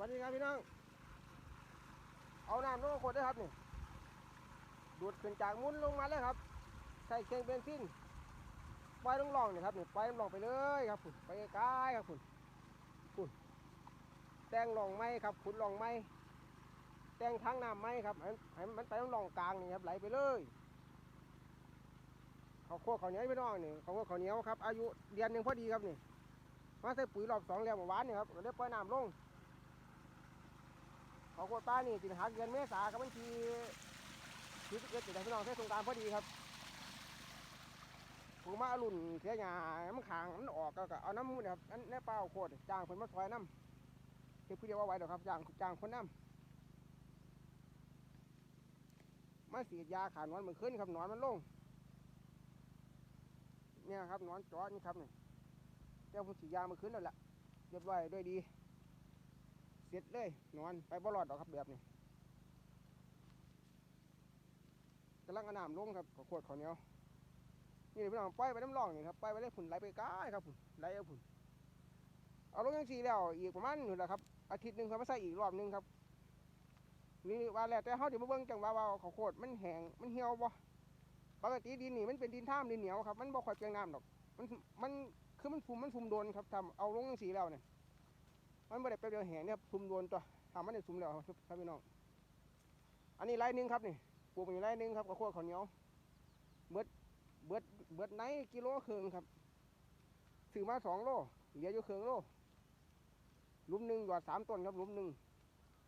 วัสดีครับพี่น้อง เอาน้ำลงมาขวดได้ครับนี่ ดูดขึ้นจากมุ้นลงมาเลยครับ ใส่เครื่องเบนซินปล่อยลงลองนี่ครับนี่ปล่อยลงลองไปเลยครับคุณไปใกล้ครับคุณคุณแต่งลองไม้ครับขุดหลองไม้แต่งทางน้ำไม้ครับให้ให้มันไปลงลองกลางนี่ครับไหลไปเลยเขาวโคกเขาวเหนียวพี่น้องนี่เขาวโคกเขาวเหนียวครับอายุเดือนหนึ่งพอดีครับนี่มาใส่ปุ๋ยรอบสองแล้วเมื่อวานนี่ครับก็เลยปล่อยน้ำลง โคต้านี่ติดหักเดือนเมษาครับบัญชีที่สิบเอ็ดติดพี่น้องเทศสงการพอดีครับผมมาเอารุ่นเสียหยามันขางมันออกก็เอาน้ำมูนนะครับนั่นแน่เปล่าโคตรจ้างเพิ่นมาซอยน้ำเก็บผู้เดียวเอาไว้เดี๋ยวครับจ้างจ้างคนน้ำมาสีดยาขานอนมันขึ้นครับนอนมันลงเนี่ยครับนอนจอดนี่ครับเนี่เจ้าผมสีดยามันขึ้นแล้วล่ะเรียบร้อยด้วยดี ร็จเลยนอนไปบ่รอดดอกครับแบบนี้กำลังเอาน้ำลงครับขวดข้าวเหนียวนี่พี่น้องปล่อยไปน้ำร่องนี่ครับปล่อยไปเลยผุนไหลไปก้ายครับผุนไหลเอาผุนเอาลงยังสีแล้วอีกประมาณนี่แหละครับอาทิตย์หนึ่งครับมาใส่อีกรอบหนึ่งครับนี่ว่าแล้วแต่เขาเดี๋ยวมาเบิ่งจังว่าว่าข้าวโพดมันแห้งมันเหี่ยวบ่ปกติดินนี่มันเป็นดินท่ามดินเหนียวครับมันบ่ค่อยเปียกน้ำดอกมันมันคือมันฟุมมันฟุมโดนครับทำเอาลงยังสีแล้วเนี่ย มันไม่ได้ไปเดียวแห่เนี่ยซุ่มโดนตัวทำมันได้ซุ่มแล้วครับพี่น้อง อันนี้ไร่หนึงครับนี่ปลูกอยู่ไร่หนึงครับกับขั้วข้าวเหนียวเบิดเบิดเบิดไหนกิโลครึ่งครับซื้อมาสองโลเหลืออยู่ครึ่งโลลุมหนึ่งหยอดสามต้นครับลุมหนึ่ง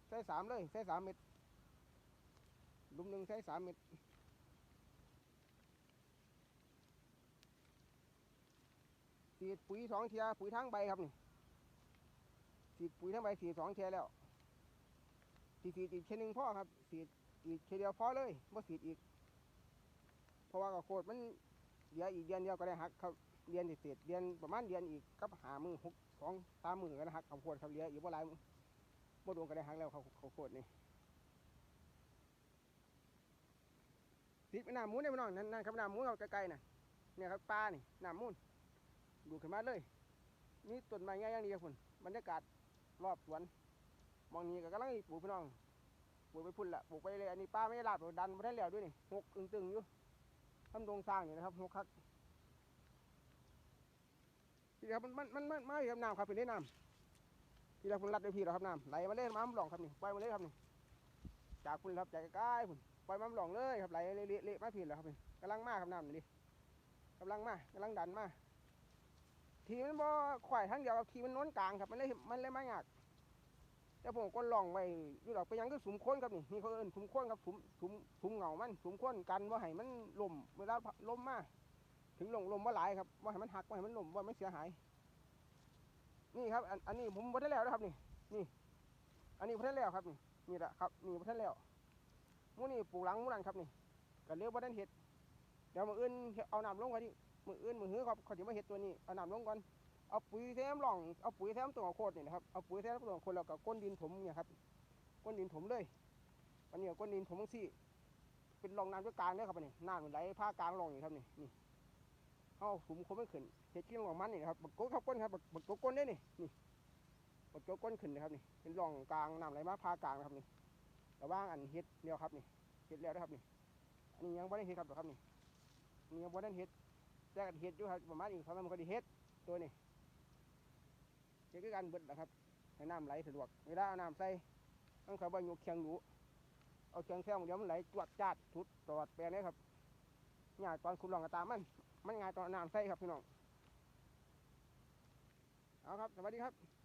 ใส่สามเลยใส่สามเม็ดลุมหนึ่งใส่สามเม็ดสีปุ๋ยสองเทียปุ๋ยทั้งใบครับนี่ ฉีดปุ๋ยทั้งใบฉีดสองเทแล้วฉีดฉีดอีกเทหนึงพ่อครับฉีดอีกเทเดียวพอเลยไม่ฉีดอีก เพราะว่าก็โคตรมันเดียวอีกเดือนเดียวก็ได้หักเขาเดือนเศษเดือนประมาณเดือนอีกกับหามือหกสองตามมือก็ได้หักเขาวโคตรเขาเหลี้ยอีกว่าไรบ่โดนก็ได้หักแล้วเขาเขาวโคตรนี่ติดไปน้ำมูนได้ไหมน้องนั่นนั่นครับหน้ำมูนเราไกลๆน่ะเนี่ยครับปลานี่หน้ำมูนดูขึ้นมาเลย นี่ต้นไม้ง่ายอย่างดีครับคุณบรรยากาศ รอบสวนมองนี้ก็กำลังปลูกพี่น้องปลูกไปพุ่นละปลูกไปเลยอันนี้ป้าไม่ได้ลาดดันไม่ได้แล้วด้วยนี่หกอึงตึงอยู่ทำโดงสร้างอยู่นะครับหกคักพี่ครับมันมันมันมันไม่ครับน้ำครับเป็นได้น้ำพี่เราพุ่นรัดด้วยพี่เราครับน้ำไหลมาเล่นมาหลองครับนี่ปล่อยมาเลยครับนี่จากพุ่นครับจากใกล้ๆพุ่นปล่อยมาหลองเลยครับไหลเละๆมาพี่แล้วครับนี่กำลังมาครับน้ำนี่ดิกำลังมากำลังดันมา ทีมันบ่ข่อยทั้งเดียวครับทีมันโน้นกลางครับ มันเลยมันเลยไม่ยากแต่ผมก็ลองไว้อยู่ดอกไปยังก็สุมค้นครับนี่นี่เขาเอิ้นสุมค้นครับสุมสุมสุมเหงามันสุมค้นกันว่าให้มันล่มเวลาล่มมาถึงลงลมว่าหลายครับว่าให้มันหักว่าให้มันล่มว่าไม่เสียหาย นี่ครับ อันอันนี้ผมบ่ได้แล้วนะครับนี่ นี่ อันนี้บ่ได้แล้วครับนี่นี่แหละครับนี่บ่ได้แล้วมูนี่ปลูกหลังมูนั่นครับนี่ก็เรียกว่าดันเห็ดเดี๋ยวมืออื่นเอาน้ำลงกันดิ มืออื่นมือหื้อครับเขาจะมาเห็ดตัวนี้เอาน้ำลงก่อนเอาปุ๋ยแซมร่องเอาปุ๋ยแซมตัวโคตรนี่นะครับเอาปุ๋ยแซมตัวโคตรแล้วก็ก้นดินถมเนี่ยครับก้นดินถมเลยอันนี้ก้นดินถมงสี่เป็นร่องน้ำด้วยกลางเนี่ยครับอันนี่น้ำมันไหลผ้ากลางร่องนี่ครับนี่นี่เอาสุมคมไม่ขึ้นเห็ดขี้ร่องมันนี่นะครับบักโก้ครับก้นครับบักบักโก้ก้นได้นี่นี่บักโก้ก้นขึ้นนะครับนี่เป็นร่องกลางน้ำไหลมาผ้ากลางนะครับนี่ระหว่างอันเห็ดเนี่ยครับนี่เห็ดแล้วนะครับนี่อันนี้ยังไม่ได้เห็ดครับเดี๋ยวครับนี่นี่ยังไม่ได้เห็ด แต่ก็เห็ดอยู่ครับประมาณอีกประมามันก็ไดีเห็ดตัวนี้เห็ดคือการเบิดนะครับให้น้ำไหลสะดวกเวลาเอาน้ำใส่ต้องคอยว่าโยกเคียงหนูเอาเคียงแซงเดี๋ยวมันไหลจวดจัดทุดตอดแปลนี้ครับง่ายตอนคุณลองกระตามมัน มันง่ายตอนน้ำใส่ครับพี่น้องเอาครับสวัสดีครับ